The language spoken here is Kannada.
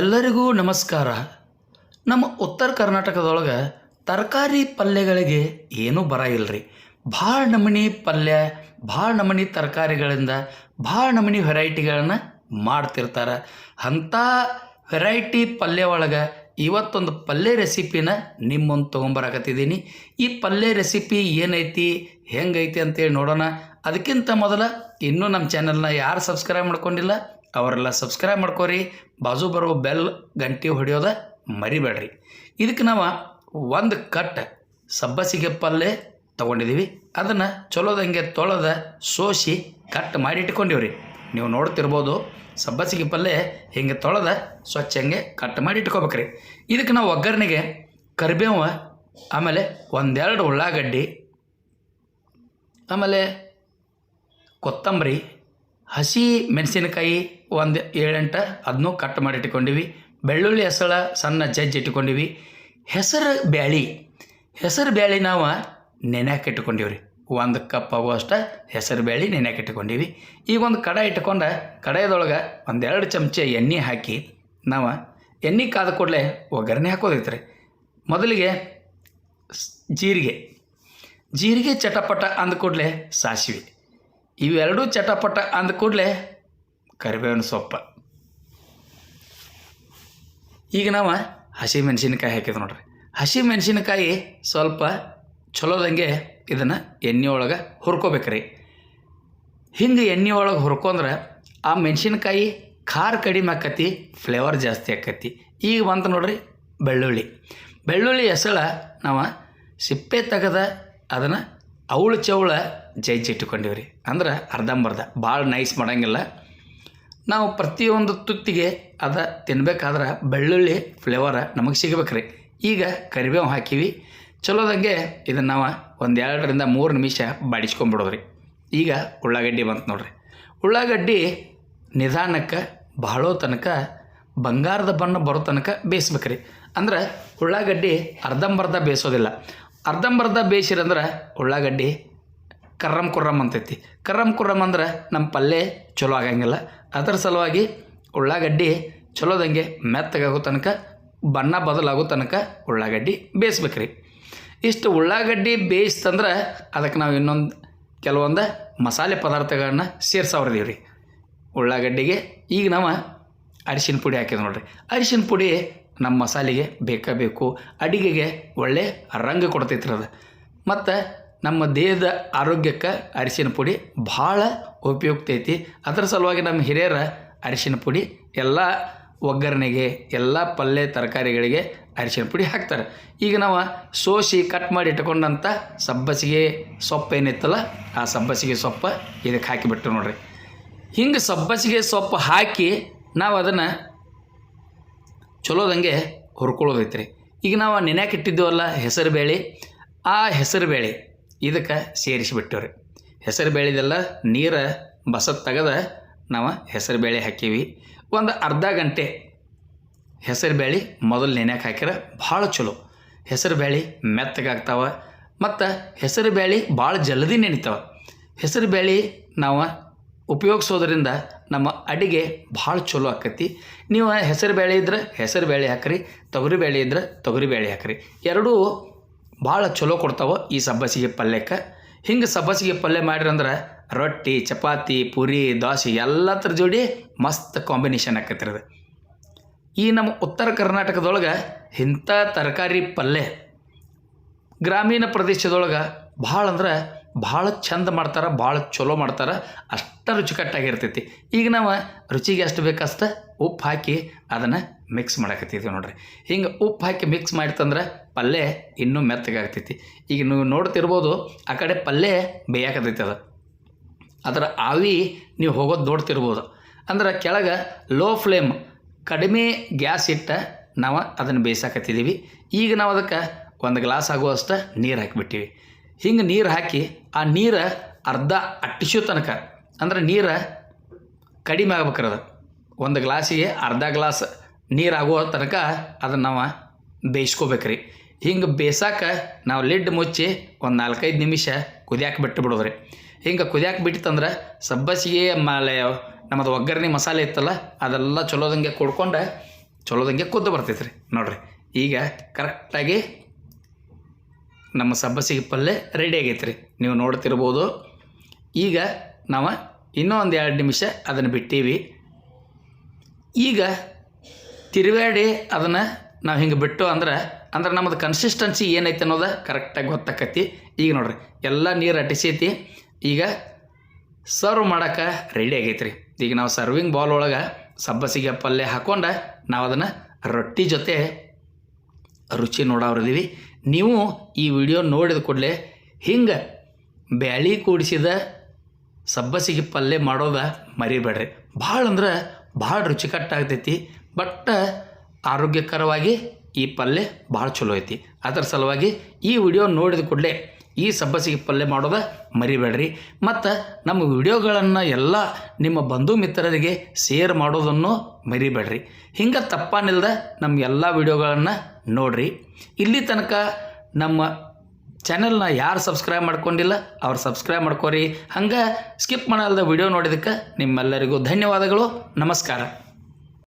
ಎಲ್ಲರಿಗೂ ನಮಸ್ಕಾರ. ನಮ್ಮ ಉತ್ತರ ಕರ್ನಾಟಕದೊಳಗೆ ತರಕಾರಿ ಪಲ್ಯಗಳಿಗೆ ಏನೂ ಬರ ಇಲ್ರಿ. ಭಾಳ ನಮೂನಿ ಪಲ್ಯ, ಭಾಳ ನಮೂನಿ ತರಕಾರಿಗಳಿಂದ ಭಾಳ ನಮೂನಿ ವೆರೈಟಿಗಳನ್ನ ಮಾಡ್ತಿರ್ತಾರೆ. ಅಂಥ ವೆರೈಟಿ ಪಲ್ಯ ಒಳಗೆ ಇವತ್ತೊಂದು ಪಲ್ಯ ರೆಸಿಪಿನ ನಿಮ್ಮೊಂದು ತೊಗೊಂಬರಾಕತ್ತಿದ್ದೀನಿ. ಈ ಪಲ್ಯ ರೆಸಿಪಿ ಏನೈತಿ, ಹೆಂಗೈತಿ ಅಂತೇಳಿ ನೋಡೋಣ. ಅದಕ್ಕಿಂತ ಮೊದಲ ಇನ್ನೂ ನಮ್ಮ ಚಾನಲ್ನ ಯಾರು ಸಬ್ಸ್ಕ್ರೈಬ್ ಮಾಡ್ಕೊಂಡಿಲ್ಲ ಅವರೆಲ್ಲ ಸಬ್ಸ್ಕ್ರೈಬ್ ಮಾಡ್ಕೋರಿ. ಬಾಜು ಬರೋ ಬೆಲ್ ಗಂಟೆ ಹೊಡೆಯೋದ ಮರಿಬೇಡ್ರಿ. ಇದಕ್ಕೆ ನಾವು ಒಂದು ಕಟ್ ಸಬ್ಬಸಿಗೆ ಪಲ್ಲೆ ತೊಗೊಂಡಿದ್ದೀವಿ ಅದನ್ನು ಚಲೋದಂಗೆ ತೊಳೆದ ಸೋಸಿ ಕಟ್ ಮಾಡಿ ಇಟ್ಕೊಂಡಿವ್ರಿ. ನೀವು ನೋಡ್ತಿರ್ಬೋದು ಸಬ್ಬಸಿಗೆ ಪಲ್ಲೆ ಹಿಂಗೆ ತೊಳೆದ ಸ್ವಚ್ಛ ಹಂಗೆ ಕಟ್ ಮಾಡಿ ಇಟ್ಕೋಬೇಕ್ರಿ. ಇದಕ್ಕೆ ನಾವು ಒಗ್ಗರಣೆಗೆ ಕರಿಬೇವು, ಆಮೇಲೆ ಒಂದೆರಡು ಉಳ್ಳಾಗಡ್ಡಿ, ಆಮೇಲೆ ಕೊತ್ತಂಬರಿ ಹಸಿ ಮೆಣಸಿನಕಾಯಿ ಒಂದು ಏಳೆಂಟು ಅದನ್ನೂ ಕಟ್ ಮಾಡಿ ಇಟ್ಕೊಂಡಿವಿ ಬೆಳ್ಳುಳ್ಳಿ ಹೆಸಳ ಸಣ್ಣ ಜಜ್ಜಿ ಇಟ್ಕೊಂಡಿವಿ. ಹೆಸರು ಬ್ಯಾಳಿ. ಹೆಸರು ಬ್ಯಾಳಿ ನಾವು ನೆನೆಯಾಕೆ ರೀ ಒಂದು ಕಪ್ ಆಗುವಷ್ಟು ಹೆಸರು ಬ್ಯಾಳಿ ನೆನೆಯಾಕೆ ಇಟ್ಕೊಂಡಿವಿ. ಈಗ ಒಂದು ಕಡ ಇಟ್ಕೊಂಡು ಕಡಾಯದೊಳಗೆ ಒಂದೆರಡು ಚಮಚ ಎಣ್ಣೆ ಹಾಕಿ ನಾವು ಎಣ್ಣೆ ಕಾದ ಕೂಡಲೇ ಒಗ್ಗರಣೆ ಹಾಕೋದೈತ್ರಿ. ಮೊದಲಿಗೆ ಜೀರಿಗೆ. ಜೀರಿಗೆ ಚಟಪಟ ಅಂದ ಕೂಡಲೇ ಸಾಸಿವೆ. ಇವೆರಡೂ ಚಟಪಟ ಅಂದ ಕೂಡಲೇ ಕರಿಬೇವಿನ ಸೊಪ್ಪ. ಈಗ ನಾವು ಹಸಿ ಮೆಣಸಿನಕಾಯಿ ಹಾಕಿದ್ ನೋಡ್ರಿ. ಹಸಿ ಮೆಣಸಿನಕಾಯಿ ಸ್ವಲ್ಪ ಚಲೋದಂಗೆ ಇದನ್ನು ಎಣ್ಣೆ ಒಳಗೆ ಹುರ್ಕೋಬೇಕ್ರಿ. ಹಿಂಗೆ ಎಣ್ಣೆ ಒಳಗೆ ಹುರ್ಕೊಂಡ್ರೆ ಆ ಮೆಣಸಿನಕಾಯಿ ಖಾರ ಕಡಿಮೆ ಆಕತಿ ಫ್ಲೇವರ್ ಜಾಸ್ತಿ ಆಕತಿ. ಈಗ ಬಂತು ನೋಡ್ರಿ ಬೆಳ್ಳುಳ್ಳಿ. ಬೆಳ್ಳುಳ್ಳಿ ಹೆಸಳ ನಾವು ಸಿಪ್ಪೆ ತೆಗೆದ ಅದನ್ನು ಅವಳು ಚೌಳ ಜೈಜ್ ಇಟ್ಕೊಂಡಿವ್ರಿ ಅಂದ್ರೆ ಅರ್ಧಂಬರ್ಧ. ಭಾಳ ನೈಸ್ ಮಾಡೋಂಗಿಲ್ಲ. ನಾವು ಪ್ರತಿಯೊಂದು ತುತ್ತಿಗೆ ಅದ ತಿನ್ಬೇಕಾದ್ರೆ ಬೆಳ್ಳುಳ್ಳಿ ಫ್ಲೇವರ ನಮಗೆ ಸಿಗಬೇಕ್ರಿ. ಈಗ ಕರಿಬೇವು ಹಾಕಿವಿ. ಚಲೋದಂಗೆ ಇದನ್ನು ನಾವು ಒಂದು ಎರಡರಿಂದ ಮೂರು ನಿಮಿಷ ಬಾಡಿಸ್ಕೊಂಬಿಡೋದ್ರಿ ಈಗ ಉಳ್ಳಾಗಡ್ಡಿ ಬಂತು ನೋಡ್ರಿ. ಉಳ್ಳಾಗಡ್ಡಿ ನಿಧಾನಕ್ಕೆ ಬಹಳೋ ತನಕ, ಬಂಗಾರದ ಬಣ್ಣ ಬರೋ ತನಕ ಬೇಯಿಸ್ಬೇಕ್ರಿ. ಅಂದ್ರೆ ಉಳ್ಳಾಗಡ್ಡಿ ಅರ್ಧಂಬರ್ಧ ಬೇಯಿಸೋದಿಲ್ಲ. ಅರ್ಧಂಬರ್ಧ ಬೇಯಿಸಿರಂದ್ರೆ ಉಳ್ಳಾಗಡ್ಡಿ ಕರ್ರಮ್ ಕುರ್ರಮ್ ಅಂತೈತಿ. ಕರ್ರಮ್ ಕುರ್ರಮ್ ಅಂದ್ರೆ ನಮ್ಮ ಪಲ್ಯ ಚಲೋ ಆಗಂಗಿಲ್ಲ. ಅದರ ಸಲುವಾಗಿ ಉಳ್ಳಾಗಡ್ಡಿ ಚಲೋದಂಗೆ ಮೆತ್ತಗಾಗೋ ತನಕ, ಬಣ್ಣ ಬದಲಾಗೋ ತನಕ ಉಳ್ಳಾಗಡ್ಡಿ ಬೇಯಿಸ್ಬೇಕ್ರಿ. ಇಷ್ಟು ಉಳ್ಳಾಗಡ್ಡಿ ಬೇಯಿಸ್ತಂದ್ರೆ ಅದಕ್ಕೆ ನಾವು ಇನ್ನೊಂದು ಕೆಲವೊಂದು ಮಸಾಲೆ ಪದಾರ್ಥಗಳನ್ನ ಸೇರ್ಸಾವ್ರದೀವಿ ರೀ ಉಳ್ಳಾಗಡ್ಡಿಗೆ ಈಗ ನಾವು ಅರಿಶಿನ ಪುಡಿ ಹಾಕಿದ್ ನೋಡ್ರಿ. ಅರಿಶಿನ ಪುಡಿ ನಮ್ಮ ಮಸಾಲೆಗೆ ಬೇಕಾಗಬೇಕು ಅಡಿಗೆಗೆ ಒಳ್ಳೆ ರಂಗ ಕೊಡ್ತೈತ್ರಿ ಅದು. ಮತ್ತು ನಮ್ಮ ದೇಹದ ಆರೋಗ್ಯಕ್ಕೆ ಅರಿಶಿನ ಪುಡಿ ಭಾಳ ಉಪಯುಕ್ತ ಐತಿ. ಅದರ ಸಲುವಾಗಿ ನಮ್ಮ ಹಿರಿಯರ ಅರಿಶಿನ ಪುಡಿ ಎಲ್ಲ ಒಗ್ಗರಣೆಗೆ, ಎಲ್ಲ ಪಲ್ಯ ತರಕಾರಿಗಳಿಗೆ ಅರಿಶಿನ ಪುಡಿ ಹಾಕ್ತಾರೆ. ಈಗ ನಾವು ಸೋಸಿ ಕಟ್ ಮಾಡಿ ಇಟ್ಕೊಂಡಂಥ ಸಬ್ಬಸಿಗೆ ಸೊಪ್ಪು ಏನಿತ್ತಲ್ಲ, ಆ ಸಬ್ಬಸಿಗೆ ಸೊಪ್ಪು ಇದಕ್ಕೆ ಹಾಕಿಬಿಟ್ಟು ನೋಡ್ರಿ. ಹಿಂಗೆ ಸಬ್ಬಸಿಗೆ ಸೊಪ್ಪು ಹಾಕಿ ನಾವು ಅದನ್ನು ಚಲೋದಂಗೆ ಹುರ್ಕೊಳ್ಳೋದೈತ್ರಿ. ಈಗ ನಾವು ನೆನೆಯಕ್ಕೆ ಇಟ್ಟಿದ್ದೇವಲ್ಲ ಹೆಸರು ಬೇಳೆ ಆ ಹೆಸರು ಬೇಳೆ ಇದಕ್ಕೆ ಸೇರಿಸಿಬಿಟ್ಟವ್ರಿ. ಹೆಸರು ಬೇಳೆದೆಲ್ಲ ನೀರು ಬಸತ್ ತೆಗೆದ ನಾವು ಹೆಸರು ಬೇಳೆ ಹಾಕೀವಿ. ಒಂದು ಅರ್ಧ ಗಂಟೆ ಹೆಸರು ಬೇಳೆ ಮೊದಲು ನೆನೆಯಕ್ಕೆ ಹಾಕಿರ ಭಾಳ ಚಲೋ. ಹೆಸರು ಬೇಳೆ ಮೆತ್ತಗಾಗ್ತಾವೆ ಮತ್ತು ಹೆಸರು ಬೇಳೆ ಭಾಳ ಜಲ್ದಿ ನೆನಿತಾವ. ಹೆಸರು ಬೇಳೆ ನಾವು ಉಪಯೋಗಿಸೋದ್ರಿಂದ ನಮ್ಮ ಅಡಿಗೆ ಭಾಳ ಚಲೋ ಆಕತಿ. ನೀವು ಹೆಸರು ಬೇಳೆ ಇದ್ರೆ ಹೆಸರು ಬೇಳೆ ಹಾಕ್ರಿ, ತೊಗರಿ ಬೇಳೆ ಇದ್ರೆ ತೊಗರಿ ಬೇಳೆ ಹಾಕ್ರಿ. ಎರಡೂ ಭಾಳ ಚಲೋ ಕೊಡ್ತಾವೆ ಈ ಸಬ್ಬಸಿಗೆ ಪಲ್ಯಕ್ಕೆ. ಹಿಂಗೆ ಸಬ್ಬಸಿಗೆ ಪಲ್ಯ ಮಾಡಿರಂದ್ರೆ ರೊಟ್ಟಿ, ಚಪಾತಿ, ಪೂರಿ, ದೋಸೆ ಎಲ್ಲತ್ರ ಜೋಡಿ ಮಸ್ತ್ ಕಾಂಬಿನೇಷನ್ ಆಕತ್ರಿ ಅದು. ಈ ನಮ್ಮ ಉತ್ತರ ಕರ್ನಾಟಕದೊಳಗೆ ಇಂಥ ತರಕಾರಿ ಪಲ್ಯ ಗ್ರಾಮೀಣ ಪ್ರದೇಶದೊಳಗೆ ಭಾಳ ಅಂದ್ರೆ ಭಾಳ ಚಂದ ಮಾಡ್ತಾರೆ, ಭಾಳ ಚಲೋ ಮಾಡ್ತಾರೆ, ಅಷ್ಟ ರುಚಿಕಟ್ಟಾಗಿರ್ತೈತಿ. ಈಗ ನಾವು ರುಚಿಗೆ ಎಷ್ಟು ಬೇಕಷ್ಟು ಉಪ್ಪು ಹಾಕಿ ಅದನ್ನು ಮಿಕ್ಸ್ ಮಾಡಕತ್ತಿದ್ದೀವಿ ನೋಡ್ರಿ. ಹಿಂಗೆ ಉಪ್ಪು ಹಾಕಿ ಮಿಕ್ಸ್ ಮಾಡಿತಂದ್ರೆ ಪಲ್ಯ ಇನ್ನೂ ಮೆತ್ತಗಾಗ್ತೈತಿ ಈಗ ನೀವು ನೋಡ್ತಿರ್ಬೋದು, ಆ ಕಡೆ ಪಲ್ಯ ಬೇಯಾಕತೈತಿ ಅದು. ಅದರ ಆವಿ ನೀವು ಹೋಗೋದು ನೋಡ್ತಿರ್ಬೋದು. ಅಂದ್ರೆ ಕೆಳಗೆ ಲೋ ಫ್ಲೇಮ್ ಕಡಿಮೆ ಗ್ಯಾಸ್ ಇಟ್ಟ ನಾವು ಅದನ್ನು ಬೇಯಿಸಾಕತ್ತಿದ್ದೀವಿ ಈಗ ನಾವು ಅದಕ್ಕೆ ಒಂದು ಗ್ಲಾಸ್ ಆಗುವಷ್ಟು ನೀರು ಹಾಕಿಬಿಟ್ಟಿವಿ. ಹಿಂಗೆ ನೀರು ಹಾಕಿ ಆ ನೀರು ಅರ್ಧ ಅಟ್ಟಿಸೋ ತನಕ, ಅಂದ್ರೆ ನೀರು ಕಡಿಮೆ ಆಗ್ಬೇಕ್ರದ ಒಂದು ಗ್ಲಾಸಿಗೆ ಅರ್ಧ ಗ್ಲಾಸ್ ನೀರು ಆಗೋ ತನಕ ಅದನ್ನು ನಾವು ಬೇಯಿಸ್ಕೋಬೇಕ್ರಿ. ಹಿಂಗೆ ಬೇಯ್ಸಾಕ ನಾವು ಲಿಡ್ ಮುಚ್ಚಿ ಒಂದು ನಾಲ್ಕೈದು ನಿಮಿಷ ಕುದಿಯಾಕೆ ಬಿಟ್ಟು ಬಿಡೋದ್ರಿ. ಹಿಂಗೆ ಕುದಿಯಾಕೆ ಬಿಟ್ಟಿತ್ತಂದ್ರೆ ಸಬ್ಬಸಿಗೆ ಮಾಲೆ, ನಮ್ಮದು ಒಗ್ಗರಣೆ ಮಸಾಲೆ ಇತ್ತಲ್ಲ, ಅದೆಲ್ಲ ಚಲೋದಂಗೆ ಕೊಡ್ಕೊಂಡು ಚಲೋದಂಗೆ ಕುದ್ದು ಬರ್ತೈತೆ ರೀ ನೋಡಿರಿ, ಈಗ ಕರೆಕ್ಟಾಗಿ ನಮ್ಮ ಸಬ್ಬಸಿಗೆ ಪಲ್ಯ ರೆಡಿ ಆಗೈತೆ ರೀ ನೀವು ನೋಡ್ತಿರ್ಬೋದು. ಈಗ ನಾವು ಇನ್ನೂ ಒಂದು ಎರಡು ನಿಮಿಷ ಅದನ್ನು ಬಿಟ್ಟೀವಿ. ಈಗ ತಿರುವಾಡಿ ಅದನ್ನು ನಾವು ಹಿಂಗೆ ಬಿಟ್ಟು ಅಂದ್ರೆ ಅಂದ್ರೆ ನಮ್ಮದು ಕನ್ಸಿಸ್ಟೆನ್ಸಿ ಏನೈತೆ ಅನ್ನೋದು ಕರೆಕ್ಟಾಗಿ ಗೊತ್ತಾಕತಿ. ಈಗ ನೋಡ್ರಿ, ಎಲ್ಲ ನೀರು ಅಟಿಸೈತಿ ಈಗ ಸರ್ವ್ ಮಾಡೋಕೆ ರೆಡಿ ಆಗೈತೆ ರೀ ಈಗ ನಾವು ಸರ್ವಿಂಗ್ ಬಾಲ್ ಒಳಗೆ ಸಬ್ಬಸಿಗೆ ಪಲ್ಯ ಹಾಕ್ಕೊಂಡು ನಾವು ಅದನ್ನು ರೊಟ್ಟಿ ಜೊತೆ ರುಚಿ ನೋಡೋರಿದ್ದೀವಿ ನೀವು ಈ ವಿಡಿಯೋ ನೋಡಿದ ಕೂಡಲೇ ಹಿಂಗೆ ಬ್ಯಾಳಿ ಕೂಡಿಸಿದ ಸಬ್ಬಸಿಗೆ ಪಲ್ಯ ಮಾಡೋದ ಮರಿಬೇಡ್ರಿ. ಭಾಳ ಅಂದ್ರೆ ಭಾಳ ರುಚಿಕಟ್ಟಾಗ್ತೈತಿ, ಬಟ್ ಆರೋಗ್ಯಕರವಾಗಿ ಈ ಪಲ್ಯ ಭಾಳ ಚಲೋ ಐತಿ. ಅದರ ಸಲುವಾಗಿ ಈ ವಿಡಿಯೋ ನೋಡಿದ ಕೂಡಲೇ ಈ ಸಬ್ಬಸಿಗೆ ಪಲ್ಯ ಮಾಡೋದ ಮರಿಬೇಡ್ರಿ. ಮತ್ತು ನಮ್ಮ ವಿಡಿಯೋಗಳನ್ನು ಎಲ್ಲ ನಿಮ್ಮ ಬಂಧು ಮಿತ್ರರಿಗೆ ಶೇರ್ ಮಾಡೋದನ್ನು ಮರಿಬೇಡ್ರಿ. ಹಿಂಗೆ ತಪ್ಪಾನಿಲ್ದ ನಮ್ಮ ಎಲ್ಲ ವಿಡಿಯೋಗಳನ್ನು ನೋಡ್ರಿ. ಇಲ್ಲಿ ತನಕ ನಮ್ಮ ಚಾನೆಲ್ನ ಯಾರು ಸಬ್ಸ್ಕ್ರೈಬ್ ಮಾಡ್ಕೊಂಡಿಲ್ಲ ಅವ್ರು ಸಬ್ಸ್ಕ್ರೈಬ್ ಮಾಡ್ಕೋರಿ. ಹಂಗೆ ಸ್ಕಿಪ್ ಮಾಡಲ್ದ ವಿಡಿಯೋ ನೋಡಿದಕ್ಕೆ ನಿಮ್ಮೆಲ್ಲರಿಗೂ ಧನ್ಯವಾದಗಳು. ನಮಸ್ಕಾರ.